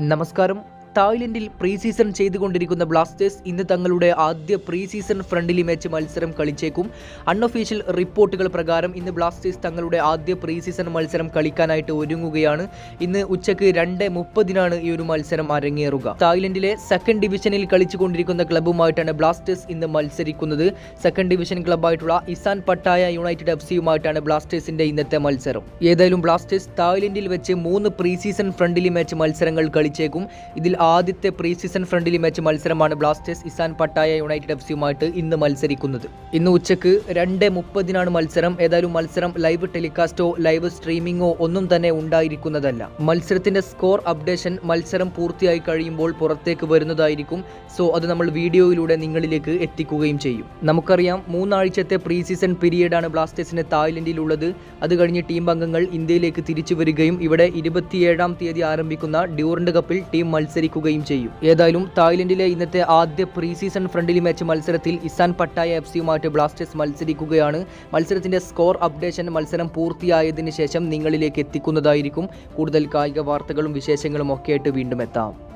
നമസ്കാരം. തായ്ലൻഡിൽ pre season ചെയ്തുകൊണ്ടിരിക്കുന്ന ബ്ലാസ്റ്റേഴ്സ് ഇന്ന് തങ്ങളുടെ ആദ്യ പ്രീ സീസൺ ഫ്രണ്ട്ലി മാച്ച് മത്സരം കളിച്ചേക്കും. അൺഒഫീഷ്യൽ റിപ്പോർട്ടുകൾ പ്രകാരം ഇന്ന് ബ്ലാസ്റ്റേഴ്സ് തങ്ങളുടെ ആദ്യ പ്രീ സീസൺ മത്സരം കളിക്കാനായിട്ട് ഒരുങ്ങുകയാണ്. ഇന്ന് ഉച്ചയ്ക്ക് രണ്ട് മുപ്പതിനാണ് ഈ ഒരു മത്സരം അരങ്ങേറുക. തായ്ലൻഡിലെ സെക്കൻഡ് ഡിവിഷനിൽ കളിച്ചുകൊണ്ടിരിക്കുന്ന ക്ലബ്ബുമായിട്ടാണ് ബ്ലാസ്റ്റേഴ്സ് ഇന്ന് മത്സരിക്കുന്നത്. സെക്കൻഡ് ഡിവിഷൻ ക്ലബ്ബായിട്ടുള്ള ഇസാൻ പട്ടായ യുണൈറ്റഡ് എഫ് സിയുമായിട്ടാണ് ബ്ലാസ്റ്റേഴ്സിന്റെ ഇന്നത്തെ മത്സരം. ഏതായാലും ബ്ലാസ്റ്റേഴ്സ് തായ്ലൻഡിൽ വെച്ച് മൂന്ന് പ്രീ സീസൺ ഫ്രണ്ട്ലി മാച്ച് മത്സരങ്ങൾ കളിച്ചേക്കും. ഇതിൽ ആദ്യത്തെ പ്രീ സീസൺ ഫ്രണ്ട്ലി മാച്ച് മത്സരമാണ് Blasters Isan Pattaya United F സിയുമായിട്ട് ഇന്ന് മത്സരിക്കുന്നത്. ഇന്ന് ഉച്ചയ്ക്ക് രണ്ട് മുപ്പതിനാണ് മത്സരം. ഏതായാലും മത്സരം ലൈവ് ടെലികാസ്റ്റോ ലൈവ് സ്ട്രീമിംഗോ ഒന്നും തന്നെ ഉണ്ടായിരിക്കുന്നതല്ല. മത്സരത്തിന്റെ സ്കോർ അപ്ഡേഷൻ മത്സരം പൂർത്തിയായി കഴിയുമ്പോൾ പുറത്തേക്ക് വരുന്നതായിരിക്കും. സോ അത് നമ്മൾ വീഡിയോയിലൂടെ നിങ്ങളിലേക്ക് എത്തിക്കുകയും ചെയ്യും. നമുക്കറിയാം മൂന്നാഴ്ചത്തെ പ്രീ സീസൺ പീരീഡാണ് ബ്ലാസ്റ്റേഴ്സിന് തായ്ലൻഡിലുള്ളത്. അത് കഴിഞ്ഞ് ടീം അംഗങ്ങൾ ഇന്ത്യയിലേക്ക് തിരിച്ചു വരികയും ഇവിടെ ഇരുപത്തിയേഴാം തീയതി ആരംഭിക്കുന്ന ഡ്യൂറന്റ് കപ്പിൽ ടീം മത്സരിക്കുകയും ചെയ്യും. ഏതായാലും തായ്ലൻഡിലെ ഇന്നത്തെ ആദ്യ പ്രീ സീസൺ ഫ്രണ്ട്ലി മാച്ച് മത്സരത്തിൽ ഇസാൻ പട്ടായ എഫ് സിയുമായിട്ട് ബ്ലാസ്റ്റേഴ്സ് മത്സരിക്കുകയാണ്. മത്സരത്തിന്റെ സ്കോർ അപ്ഡേഷൻ മത്സരം പൂർത്തിയായതിനു ശേഷം നിങ്ങളിലേക്ക് എത്തിക്കുന്നതായിരിക്കും. കൂടുതൽ കായിക വാർത്തകളും വിശേഷങ്ങളും ഒക്കെ ആയിട്ട് വീണ്ടും എത്താം.